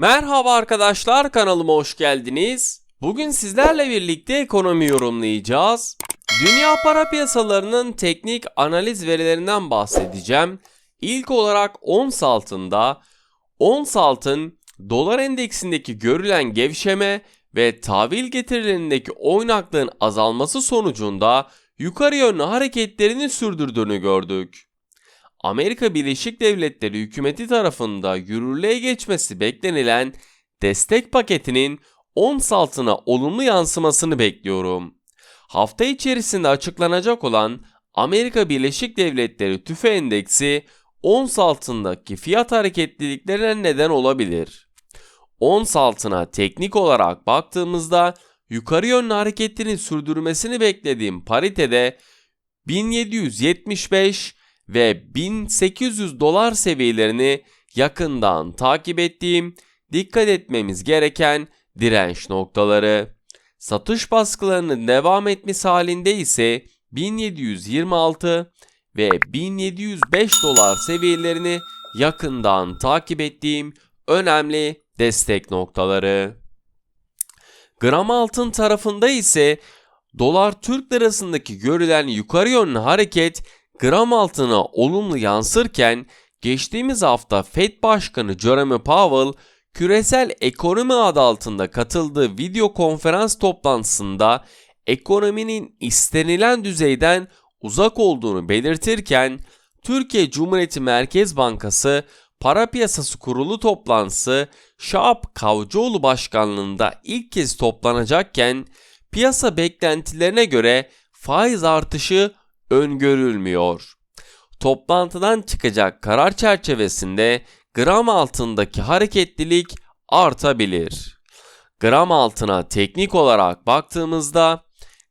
Merhaba arkadaşlar kanalıma hoş geldiniz. Bugün sizlerle birlikte ekonomi yorumlayacağız. Dünya para piyasalarının teknik analiz verilerinden bahsedeceğim. İlk olarak ons altında ons altın dolar endeksindeki görülen gevşeme ve tahvil getirilerindeki oynaklığın azalması sonucunda yukarı yönlü hareketlerini sürdürdüğünü gördük. Amerika Birleşik Devletleri hükümeti tarafında yürürlüğe geçmesi beklenilen destek paketinin ons altına olumlu yansımasını bekliyorum. Hafta içerisinde açıklanacak olan Amerika Birleşik Devletleri tüfe endeksi ons altındaki fiyat hareketliliklerine neden olabilir. Ons altına teknik olarak baktığımızda yukarı yönlü hareketini sürdürmesini beklediğim paritede 1775 ve 1800 dolar seviyelerini yakından takip ettiğim, dikkat etmemiz gereken direnç noktaları. Satış baskılarının devam etmesi halinde ise 1726 ve 1705 dolar seviyelerini yakından takip ettiğim önemli destek noktaları. Gram altın tarafında ise dolar Türk lirasındaki görülen yukarı yönlü hareket gram altına olumlu yansırken geçtiğimiz hafta Fed Başkanı Jerome Powell küresel ekonomi adı altında katıldığı video konferans toplantısında ekonominin istenilen düzeyden uzak olduğunu belirtirken Türkiye Cumhuriyeti Merkez Bankası Para Piyasası Kurulu toplantısı Şahap Kavcıoğlu başkanlığında ilk kez toplanacakken piyasa beklentilerine göre faiz artışı öngörülmüyor. Toplantıdan çıkacak karar çerçevesinde gram altındaki hareketlilik artabilir. Gram altına teknik olarak baktığımızda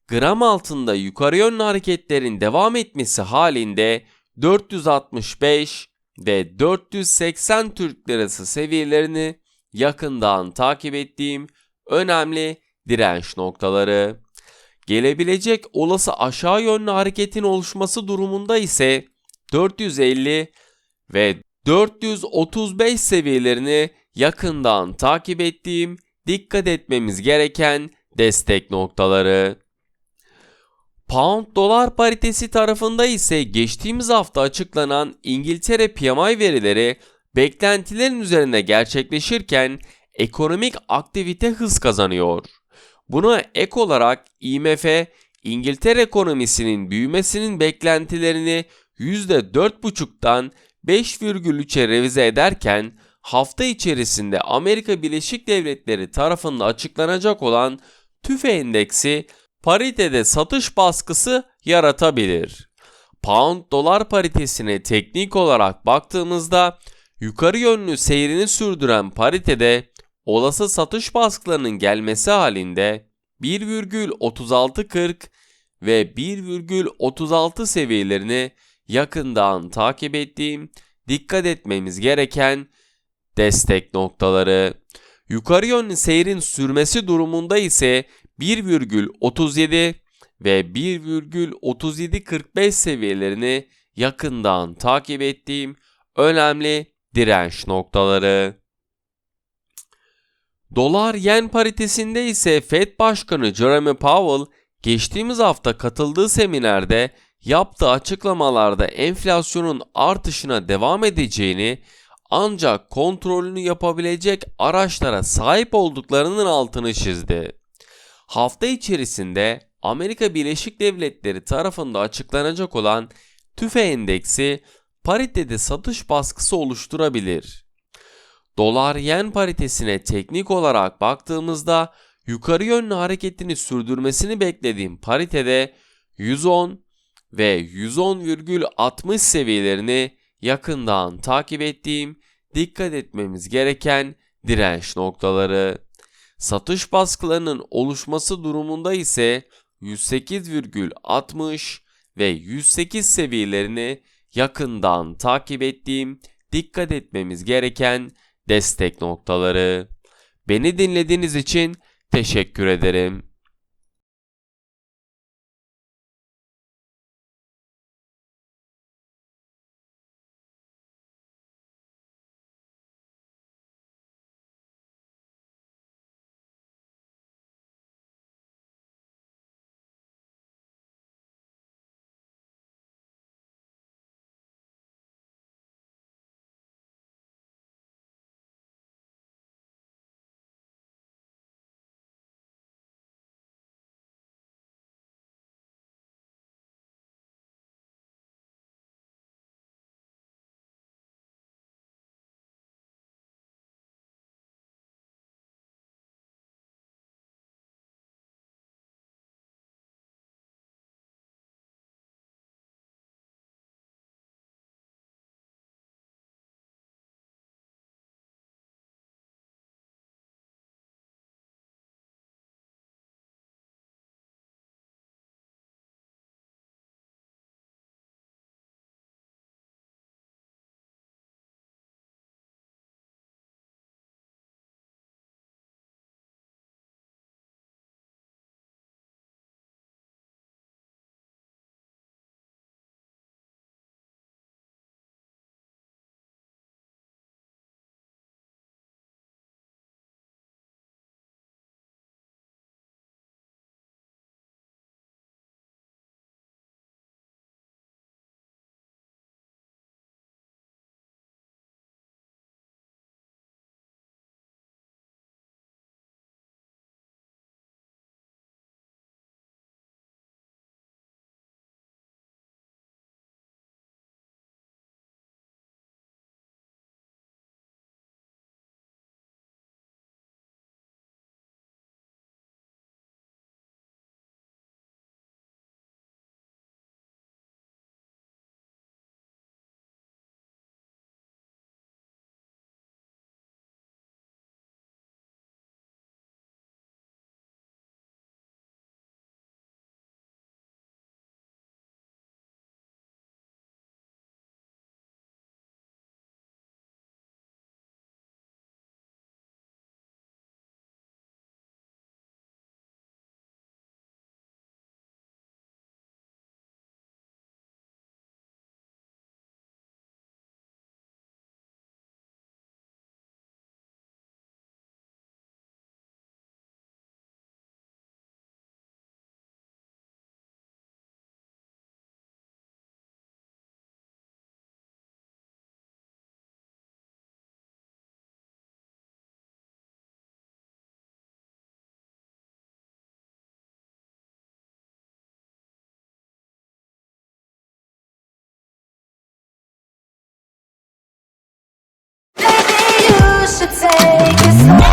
gram altında yukarı yönlü hareketlerin devam etmesi halinde 465 ve 480 Türk Lirası seviyelerini yakından takip ettiğim önemli direnç noktaları. Gelebilecek olası aşağı yönlü hareketin oluşması durumunda ise 450 ve 435 seviyelerini yakından takip ettiğim, dikkat etmemiz gereken destek noktaları. Pound dolar paritesi tarafında ise geçtiğimiz hafta açıklanan İngiltere PMI verileri beklentilerin üzerinde gerçekleşirken ekonomik aktivite hız kazanıyor. Buna ek olarak IMF, İngiltere ekonomisinin büyümesinin beklentilerini %4,5'tan 5,3'e revize ederken hafta içerisinde Amerika Birleşik Devletleri tarafından açıklanacak olan tüfe endeksi paritede satış baskısı yaratabilir. Pound dolar paritesine teknik olarak baktığımızda yukarı yönlü seyrini sürdüren paritede olası satış baskılarının gelmesi halinde 1,3640 ve 1,36 seviyelerini yakından takip ettiğim, dikkat etmemiz gereken destek noktaları. Yukarı yönlü seyrin sürmesi durumunda ise 1,37 ve 1,3745 seviyelerini yakından takip ettiğim önemli direnç noktaları. Dolar yen paritesinde ise Fed Başkanı Jerome Powell geçtiğimiz hafta katıldığı seminerde yaptığı açıklamalarda enflasyonun artışına devam edeceğini ancak kontrolünü yapabilecek araçlara sahip olduklarının altını çizdi. Hafta içerisinde Amerika Birleşik Devletleri tarafında açıklanacak olan tüfe endeksi paritede satış baskısı oluşturabilir. Dolar yen paritesine teknik olarak baktığımızda yukarı yönlü hareketini sürdürmesini beklediğim paritede 110 ve 110,60 seviyelerini yakından takip ettiğim, dikkat etmemiz gereken direnç noktaları. Satış baskılarının oluşması durumunda ise 108,60 ve 108 seviyelerini yakından takip ettiğim, dikkat etmemiz gereken destek noktaları. Beni dinlediğiniz için teşekkür ederim. Should take it slow.